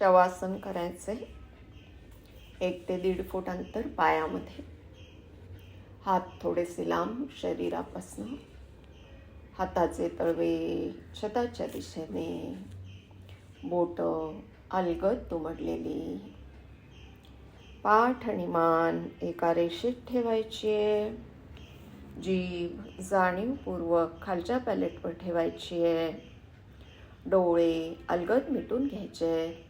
शवासन करायचं आहे एक ते दीड फूट अंतर पायामध्ये. हात थोडेसे लांब शरीरापासून. हाताचे तळवे छताच्या दिशेने. बोट अलगद तुमडलेली. पाठ आणि मान एका रेषेत ठेवायची. आहे जीभ जाणीवपूर्वक खालच्या पॅलेटवर ठेवायची. आहे डोळे अलगद मिटून घ्यायचे.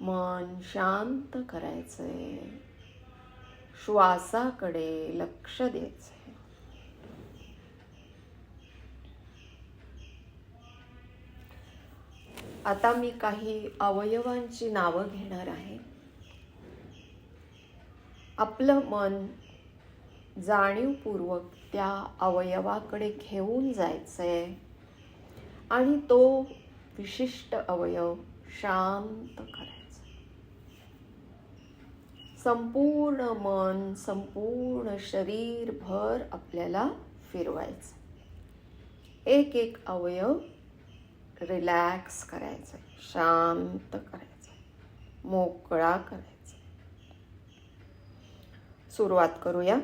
मन शांत करायचंय श्वासाकडे लक्ष द्यायचंय आता मी काही अवयवांची नावं घेणार आहे. आपलं मन जाणीवपूर्वक त्या अवयवाकडे घेऊन जायचंय आणि तो विशिष्ट अवयव शांत करायचा. संपूर्ण मन संपूर्ण शरीरभर आपल्याला फिरवायचं एक एक अवयव रिलॅक्स करायचं शांत करायचं मोकळा करायचा सुरुवात करूया.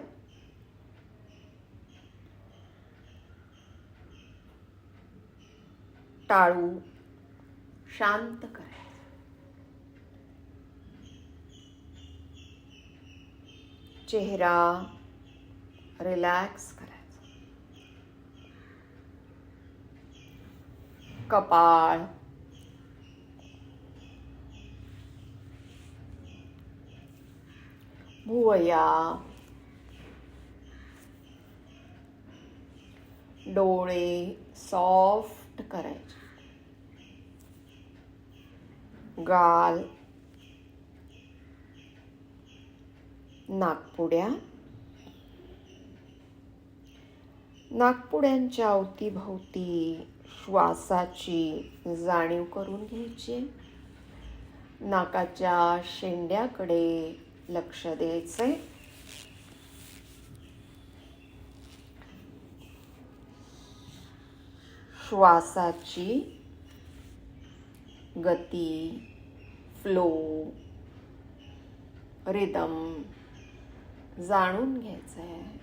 टाळू शांत करायचं चेहरा रिलॅक्स करायचा कपाळ भुवया। डोळे सॉफ्ट करायचे गाल। नागपुड्या. नागपुड्यांच्या अवतीभोवती श्वासाची जाणीव करून घ्यायची. नाकाच्या शेंड्याकडे लक्ष द्यायचे. श्वासाची गती फ्लो रिदम जाणून घ्यायचं आहे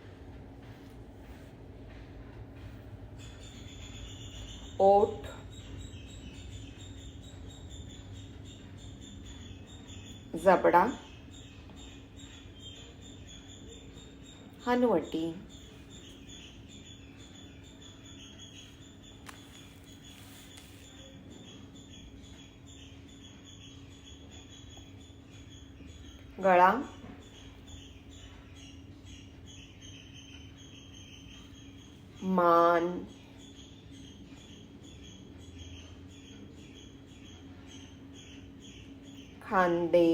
ओठ. जबडा. हनवटी. गळा. मान। खांदे।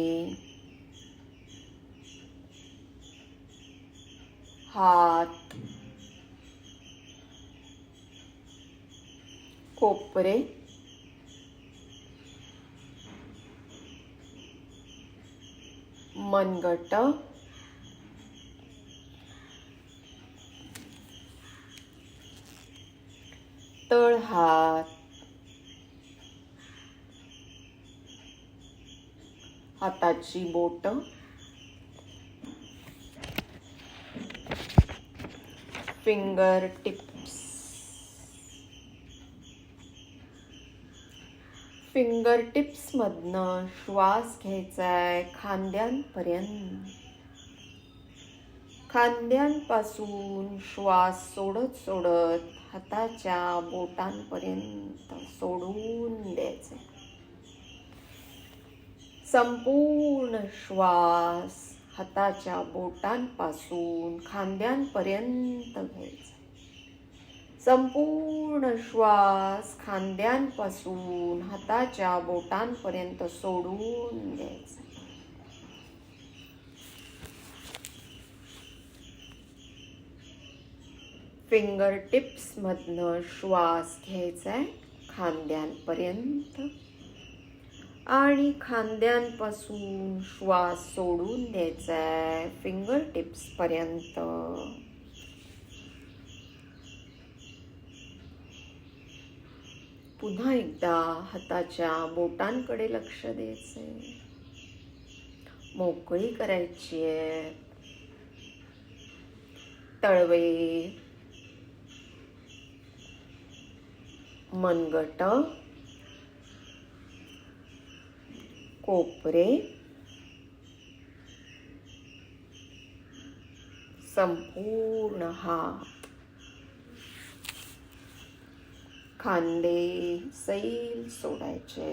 हात कोपरे। मनगट। तळहात हाताची बोट. Finger tips. फिंगर टिप्समधनं श्वास घ्यायचा आहे खांद्यांपर्यंत. खांद्यांपासून श्वास सोडत सोडत हाताच्या बोटांपर्यंत सोडून द्यायचे. संपूर्ण श्वास हाताच्या बोटांपासून खांद्यांपर्यंत घ्यायचा. संपूर्ण श्वास खांद्यांपासून हाताच्या बोटांपर्यंत सोडून द्यायचा. फिंगर टिप्समधनं श्वास घ्यायचा आहे खांद्यांपर्यंत. आणि खांद्यांपासून श्वास सोडून द्यायचा आहे फिंगर टिप्सपर्यंत पुन्हा एकदा हाताच्या बोटांकडे लक्ष द्यायचंय. मोकळी करायची आहे तळवे मनगट कोपरे संपूर्ण हात खांदे सैल सोडायचे.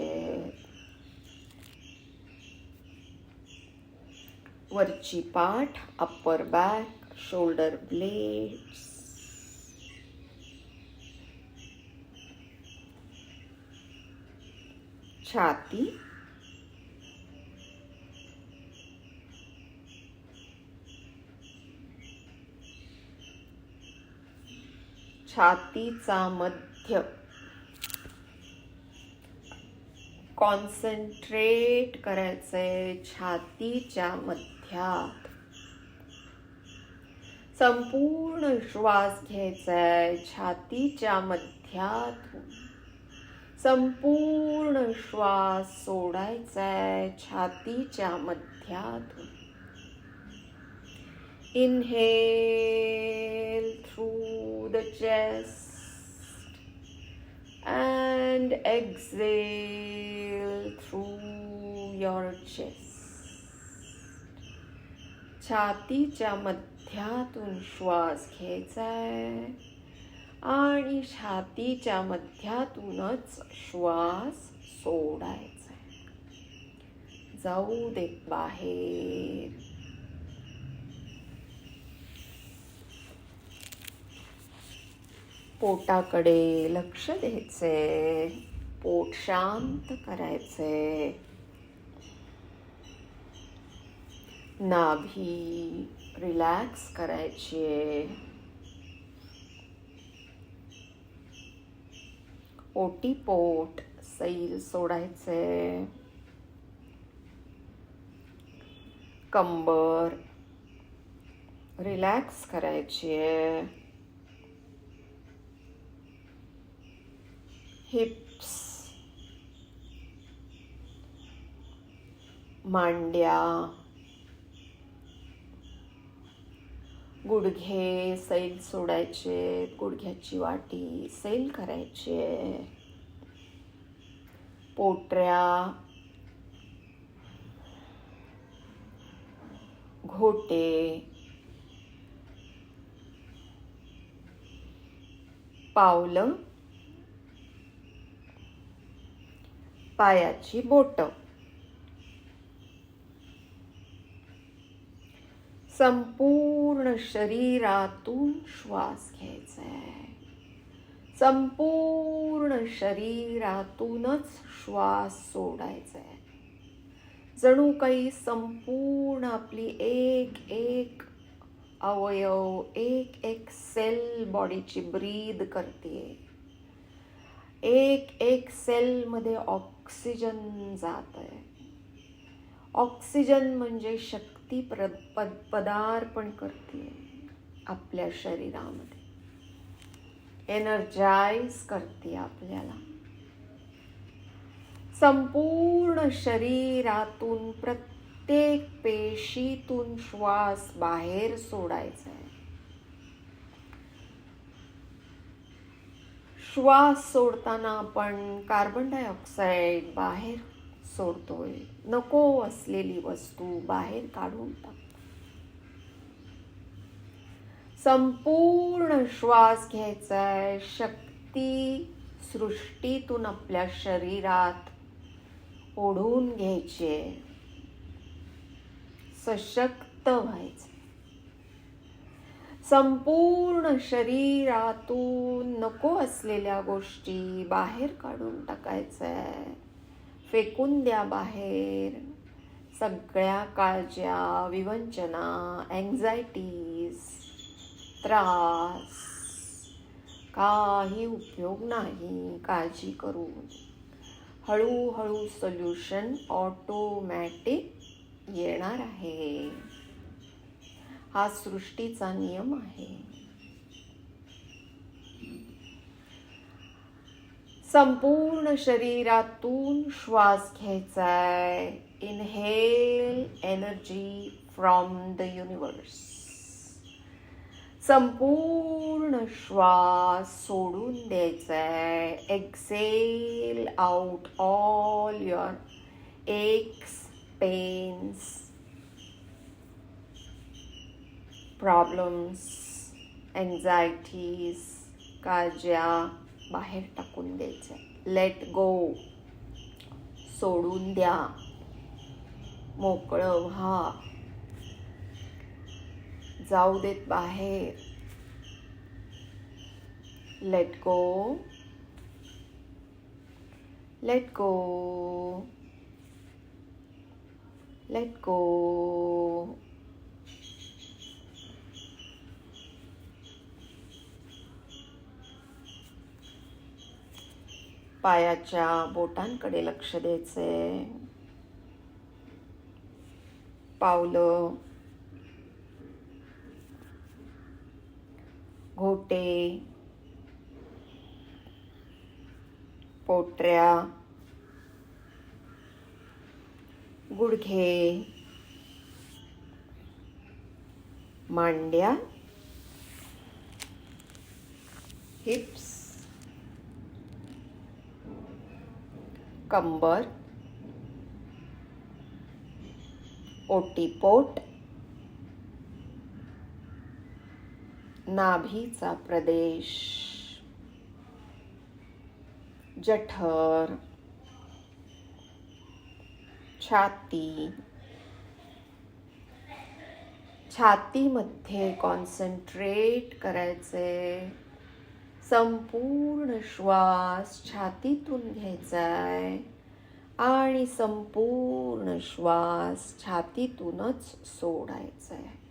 वरची पाठ अप्पर बॅक शोल्डर ब्लेड्स छाती छातीचा मध्य। कॉन्सन्ट्रेट करायचंय छातीच्या मध्यात. संपूर्ण श्वास आहे छातीच्या मध्यातून. संपूर्ण श्वास सोडायचा छातीच्या मध्यातून. Inhale through the chest and exhale through your chest छातीच्या मध्यातून श्वास घ्यायचा आहे आणि छातीच्या मध्यातूनच श्वास सोडायचा. जाऊ दे बाहेर. पोटाकडे लक्ष द्यायचे. पोट शांत करायचे. नाभी रिलॅक्स करायची. ओटीपोट सैल सोडायचे. कंबर रिलॅक्स करायची आहे. हिप्स मांड्या गुडघे सैल सोडायचे गुडघ्याची वाटी सैल करायची. आहे पोटऱ्या घोटे पावलं पायाची बोटं. संपूर्ण शरीरातून श्वास घ्यायचा आहे. संपूर्ण शरीरातूनच श्वास सोडायचा आहे. जणू काही संपूर्ण आपली एक एक अवयव एक एक सेल बॉडीची ब्रीद करते. एक एक सेलमध्ये ऑक्सिजन जात आहे ऑक्सिजन म्हणजे शक्ती. प्र पद पदार्पण करते आपल्या शरीरामध्ये. एनर्जाइज करते आपल्याला. संपूर्ण शरीरातून प्रत्येक पेशीतून श्वास बाहेर सोडायचा आहे श्वास सोडताना आपण कार्बन डायऑक्साईड बाहेर सोडतोय. नको असलेली वस्तू बाहेर काढून टाक. संपूर्ण श्वास घ्यायचा आहे शक्ती सृष्टीतून आपल्या शरीरात ओढून घ्यायचे सशक्त व्हायचे. संपूर्ण शरीरातून नको असलेल्या गोष्टी बाहेर काढून टाकायचंय. फेकून द्या बाहेर. सगळ्या काळज्या विवंचना अँझायटीज त्रास. काही उपयोग नाही काळजी करून. हळूहळू सोल्युशन ऑटोमॅटिक येणार आहे. हा सृष्टीचा नियम आहे. संपूर्ण शरीरातून श्वास घ्यायचा आहे inhale energy from the universe संपूर्ण श्वास सोडून द्यायचा आहे exhale out all your aches pains problems anxieties काळज्या बाहेर टाकून द्यायचं. लेट गो सोडून द्या. मोकळं व्हा. जाऊ देत बाहेर. Let go let go let go पायाच्या बोटांकडे लक्ष द्यायचंय. पावलं घोटे पोटऱ्या गुडघे मांड्या हिप्स कंबर ओटीपोट नाभीचा प्रदेश जठर छाती. छातीमध्ये कॉन्सन्ट्रेट करायचे. संपूर्ण श्वास छातीतून घ्यायचा आहे आणि संपूर्ण श्वास छातीतूनच सोडायचा आहे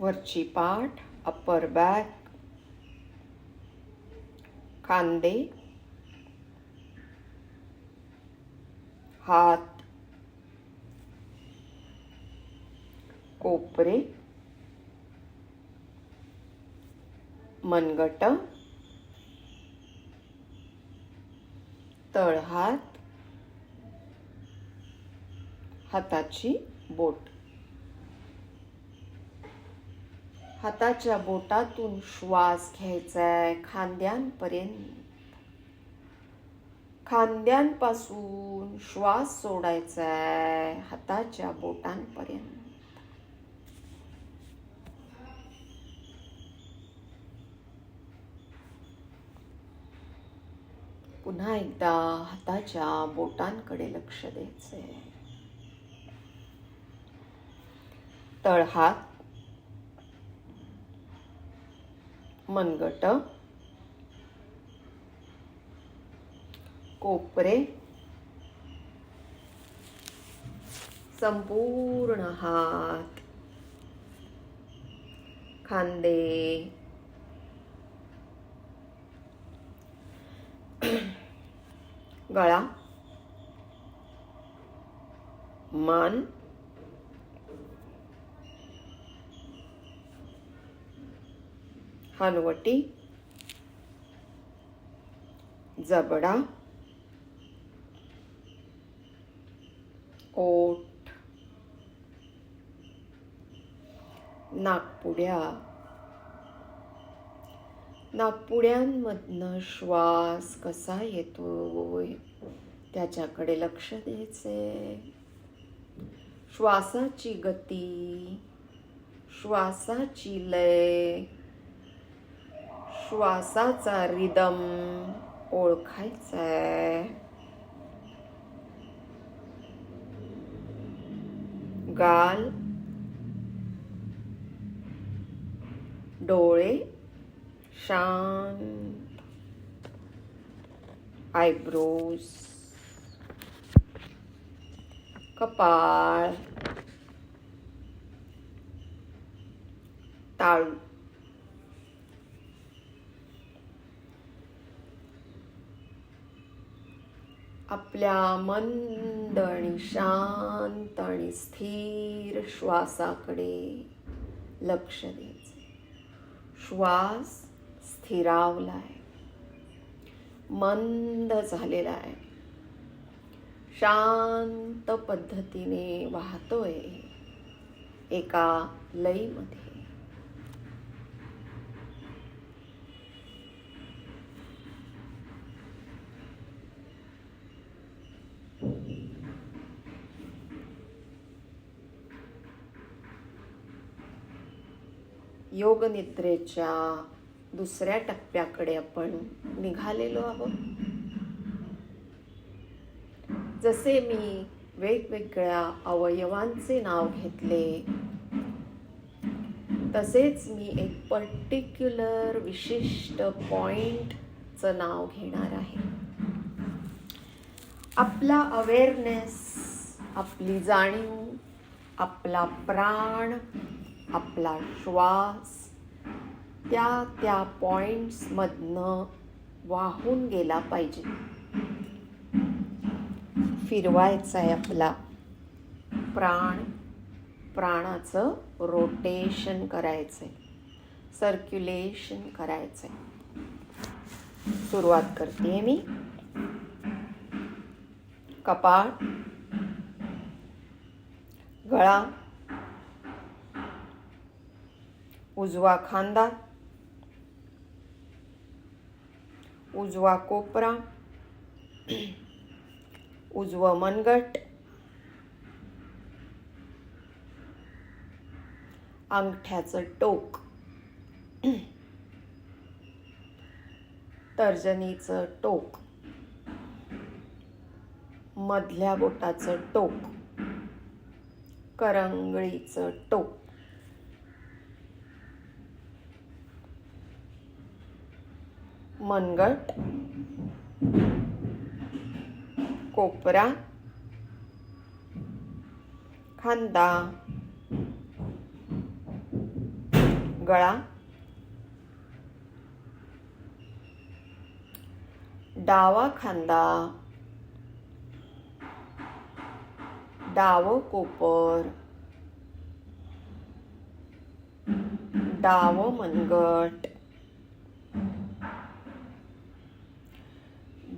वरची पाठ अप्पर बॅक खांदे हात कोपरे मनगट तळहात हाताची बोट. हाताच्या बोटातून श्वास घ्यायचा आहे खांद्यांपर्यंत. खांद्यांपासून श्वास सोडायचाय हाताच्या बोटांपर्यंत. पुन्हा एकदा हाताच्या बोटांकडे लक्ष द्यायचंय. तळहात मनगट कोपरे संपूर्ण हात खांदे. गळा मान. हनवटी जबडा. ओठ. नागपुड्या. नागपुड्यांमधनं श्वास कसा येतो त्याच्याकडे लक्ष द्यायचे श्वासाची गती. श्वासाची लय. श्वासाचा रिदम ओळखायचा आहे गाल डोळे शांत आयब्रोज कपाळ ताळू. आपल्या मंद आणि शांत आणि स्थिर श्वासाकडे लक्ष द्यायचे. श्वास स्थिरावलाय. मंद झालेला आहे शांत पद्धतीने वाहतोय एका लईमध्ये योगनिद्रेच्या दुसऱ्या टप्प्याकडे आपण निघालेलो आहोत. जसे मी वेगवेगळ्या अवयवांचे नाव घेतले तसेच मी एक पर्टिक्युलर विशिष्ट पॉइंटचं नाव घेणार आहे. आपला अवेअरनेस आपली जाणीव आपला प्राण आपला श्वास त्या त्या पॉइंट्समधनं वाहून गेला पाहिजे. फिरवायचा आहे आपला. प्राण प्राणाचं रोटेशन करायचं आहे सर्क्युलेशन करायचं आहे सुरुवात करते मी. कपाळ गळा उजवा खांदा उजवा कोपरा उजवं मनगट अंगठ्याचं टोक तर्जनीचं टोक मधल्या बोटाचं टोक करंगळीचं टोक. मनगट कोपरा खांदा गळा डावा खांदा डाव कोपर डाव मनगट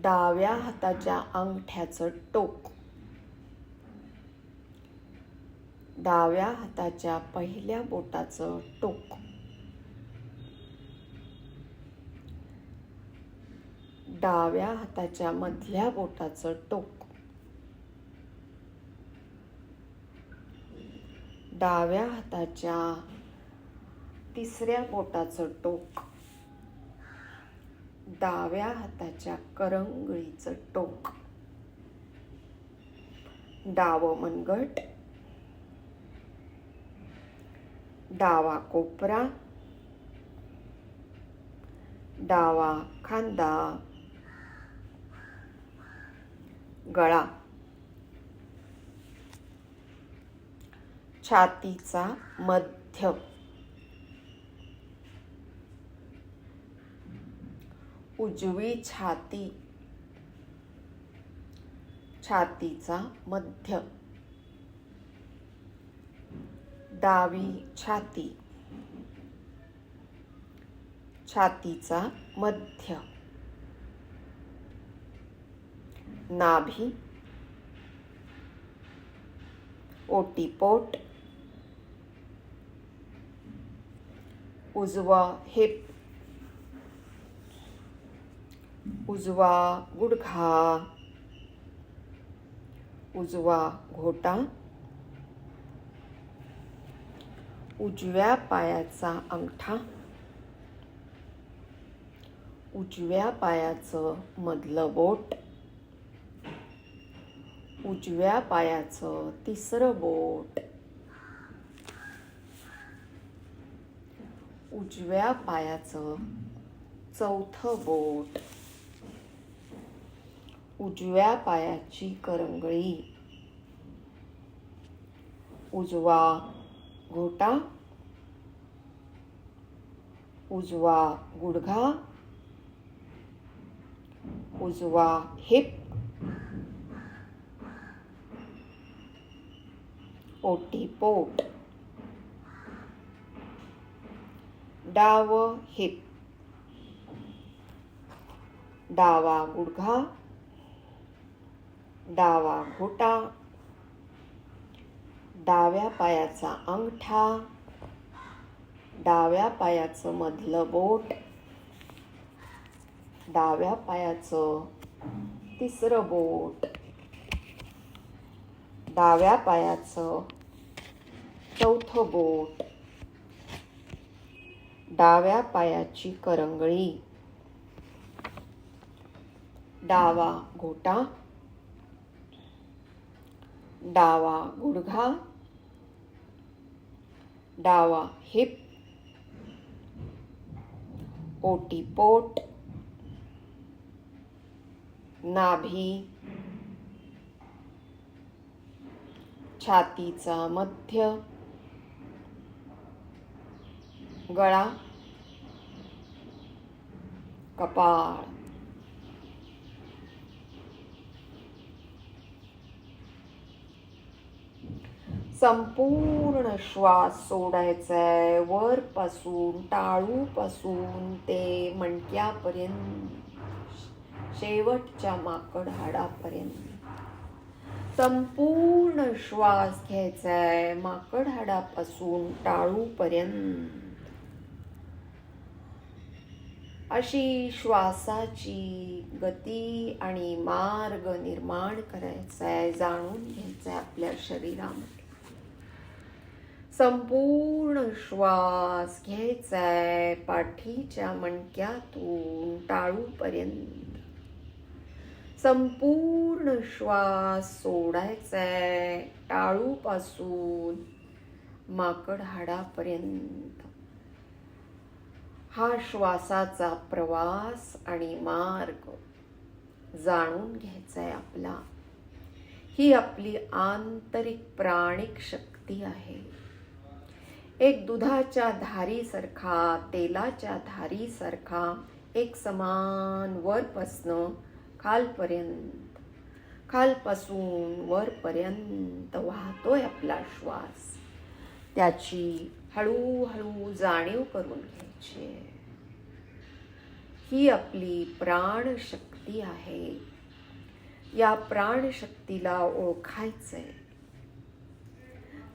डाव्या हाताच्या अंगठ्याचं टोक. डाव्या हाताच्या पहिल्या बोटाचं टोक. डाव्या हाताच्या मधल्या बोटाचं टोक. डाव्या हाताच्या तिसऱ्या बोटाचं टोक. डाव्या हाताच्या करंगळीचं टोक. डावं मनगट. डावा कोपरा. डावा खांदा. गळा. छातीचा मध्य उजवी छाती छातीचा मध्य. डावी छाती छातीचा मध्य. नाभी ओटीपोट उजवा हिप उजवा गुडघा. उजवा घोटा. उजव्या पायाचा अंगठा. उजव्या पायाचं मधलं बोट. उजव्या पायाचं तिसरं बोट. उजव्या पायाचं चौथं बोट. उजव्या पायाची करंगळी. उजवा घोटा. उजवा गुडघा. उजवा हिप. ओटीपोट डाव हिप. डावा गुडघा. डावा घोटा. डाव्या पायाचा अंगठा. डाव्या पायाचं मधलं बोट. डाव्या पायाचं तिसरं बोट. डाव्या पायाचं चौथं बोट. डाव्या पायाची करंगळी. डावा घोटा. डावा गुडघा डावा हिप ओटीपोट नाभी छातीचा मध्य गळा कपाळ. संपूर्ण श्वास सोडायचा आहे वरपासून टाळूपासून ते मणक्यापर्यंत शेवटच्या माकड हाडापर्यंत संपूर्ण श्वास घ्यायचा आहे माकड हाडापासून टाळूपर्यंत. अशी श्वासाची गती आणि मार्ग निर्माण करायचा आहे जाणून घ्यायचा आहे आपल्या शरीरामध्ये. संपूर्ण श्वास घ्यायचा आहे पाठीच्या मणक्यातून टाळूपर्यंत. संपूर्ण श्वास सोडायचा आहे टाळूपासून माकड हाडापर्यंत. हा श्वासाचा प्रवास आणि मार्ग जाणून घ्यायचा आहे आपला. ही आपली आंतरिक प्राणिक शक्ती आहे. एक दुधाच्या धारीसारखा तेलाच्या धारीसारखा एक समान वरपासनं खालपर्यंत खालपासून वरपर्यंत वाहतोय आपला श्वास. त्याची हळूहळू जाणीव करून घ्यायची. ही आपली प्राणशक्ती आहे. या प्राणशक्तीला ओळखायचंय.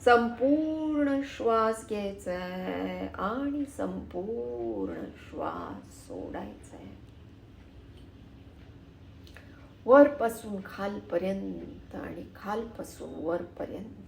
संपूर्ण श्वास घ्यायचा आहे आणि संपूर्ण श्वास सोडायचा आहे वरपासून खालपर्यंत आणि खालपासून वरपर्यंत.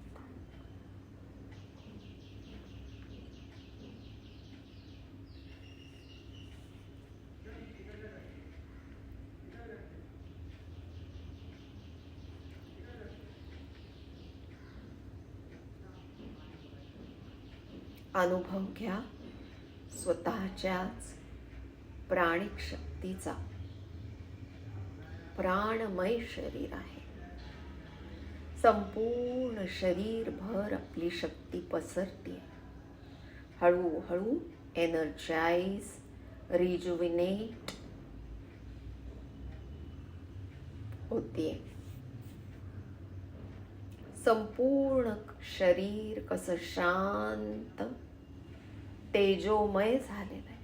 अनुभव घ्या. स्वतःच्याच प्राणिक शक्तीचा प्राणमय शरीर आहे. संपूर्ण शरीरभर आपली शक्ती पसरते. हळूहळू एनर्जाइज रिजुविनेट होते. संपूर्ण शरीर कसं शांत तेजोमय झालेलं आहे.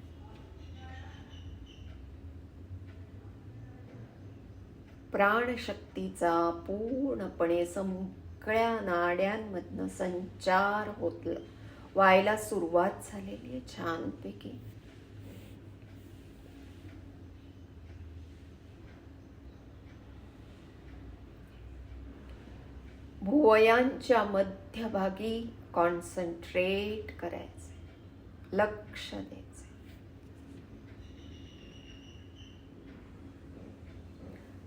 प्राणशक्तीचा पूर्णपणे सगळ्या नाड्यांमधनं संचार होत व्हायला सुरुवात झालेली आहे छानपैकी. भुवयांच्या मध्यभागी कॉन्सन्ट्रेट करायचं. लक्ष द्यायचं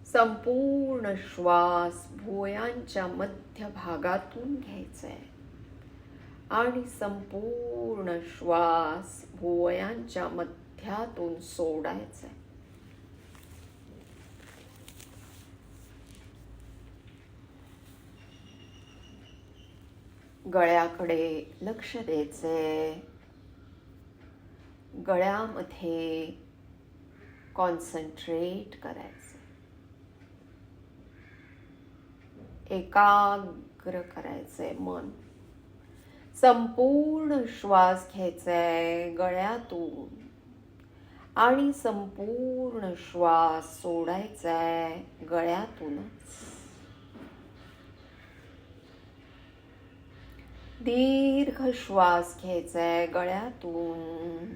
संपूर्ण श्वास भुवयांच्या मध्यभागातून घ्यायचा आहे आणि संपूर्ण श्वास भुवयांच्या मध्यातून सोडायचा आहे गळ्याकडे लक्ष द्यायचंय. गळ्यामध्ये कॉन्सन्ट्रेट करायचं. एकाग्र करायचंय मन. संपूर्ण श्वास घ्यायचा आहे गळ्यातून. आणि संपूर्ण श्वास सोडायचा आहे गळ्यातूनच. दीर्घ श्वास घ्यायचा आहे गळ्यातून.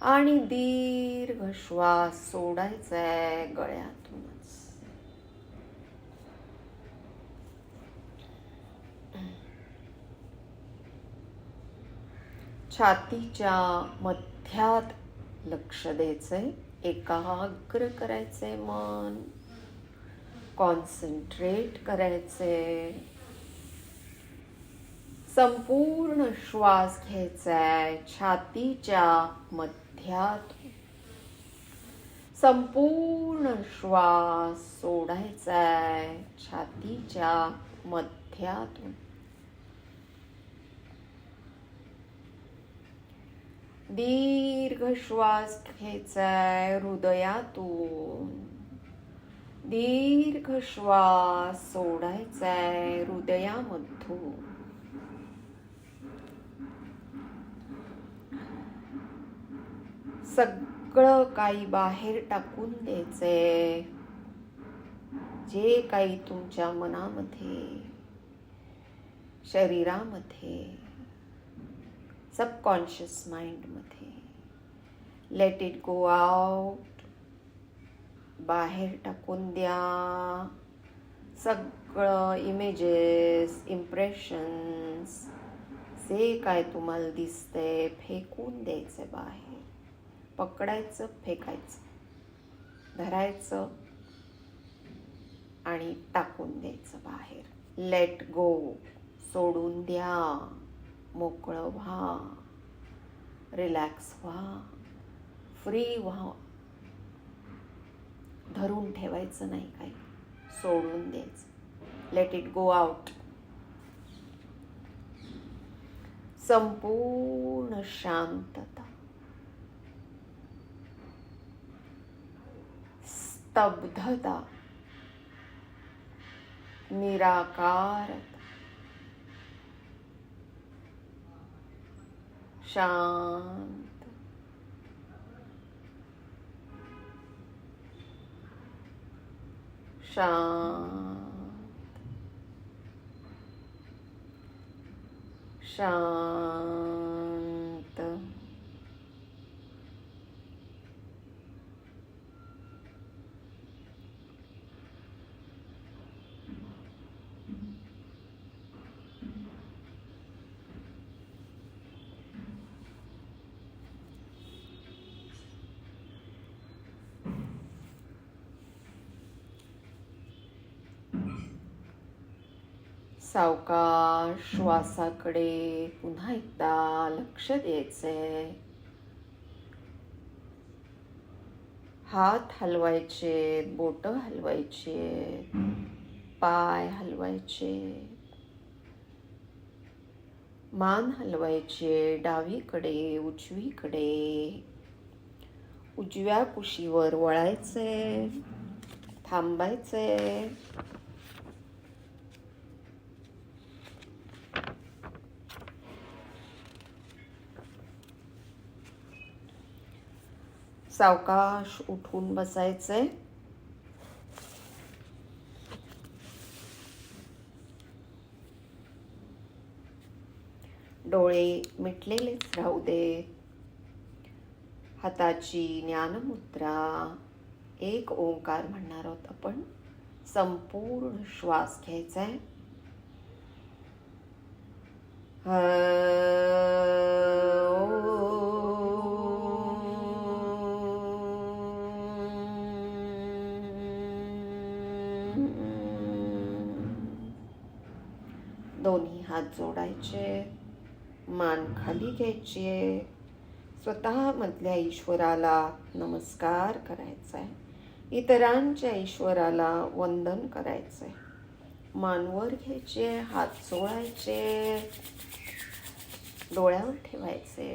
आणि दीर्घ श्वास सोडायचा आहे गळ्यातूनच. छातीच्या मध्यात लक्ष द्यायचंय एकाग्र करायचंय मन कॉन्सन्ट्रेट करायचंय. संपूर्ण श्वास घ्यायचा आहे छातीच्या मध्य मध्यात संपूर्ण श्वास सोडायचा आहे छातीच्या मध्यातून. दीर्घ श्वास घ्यायचा आहे हृदयातून. दीर्घ श्वास सोडायचा आहे हृदयामधून. सगळं काही बाहेर टाकून द्यायचंय. जे काही तुमच्या मनामध्ये शरीरामध्ये सबकॉन्शियस माइंडमध्ये लेट इट गो आउट बाहेर टाकून द्या. सगळं इमेजेस इम्प्रेशन्स जे काय तुम्हाला दिसतंय फेकून द्यायचं बाहेर. पकडायचं फेकायचं धरायचं आणि टाकून द्यायचं बाहेर. लेट गो सोडून द्या. मोकळं व्हा. रिलॅक्स व्हा. फ्री व्हा. धरून ठेवायचं नाही काही. सोडून द्यायचं. लेट इट गो आउट संपूर्ण शांतता. स्तब्धता निराकार शांत। शांत। शांत। सावकाश श्वासाकडे पुन्हा एकदा लक्ष द्यायचंय. हात हलवायचे बोट हलवायचे पाय हलवायचे मान हलवायचे डावीकडे उजवीकडे. उजव्या कुशीवर वळायचे थांबायचे सावकाश उठून बसायचं. आहे डोळे मिटलेलेच राहू दे. हाताची ज्ञानमुद्रा एक ओंकार म्हणणार आहोत आपण संपूर्ण श्वास घ्यायचा आहे हात जोडायचे मान खाली घ्यायचे. स्वतःमधल्या ईश्वराला नमस्कार करायचा आहे इतरांच्या ईश्वराला वंदन करायचं आहे मानवर घ्यायचे हात चोळायचे डोळ्यावर ठेवायचे.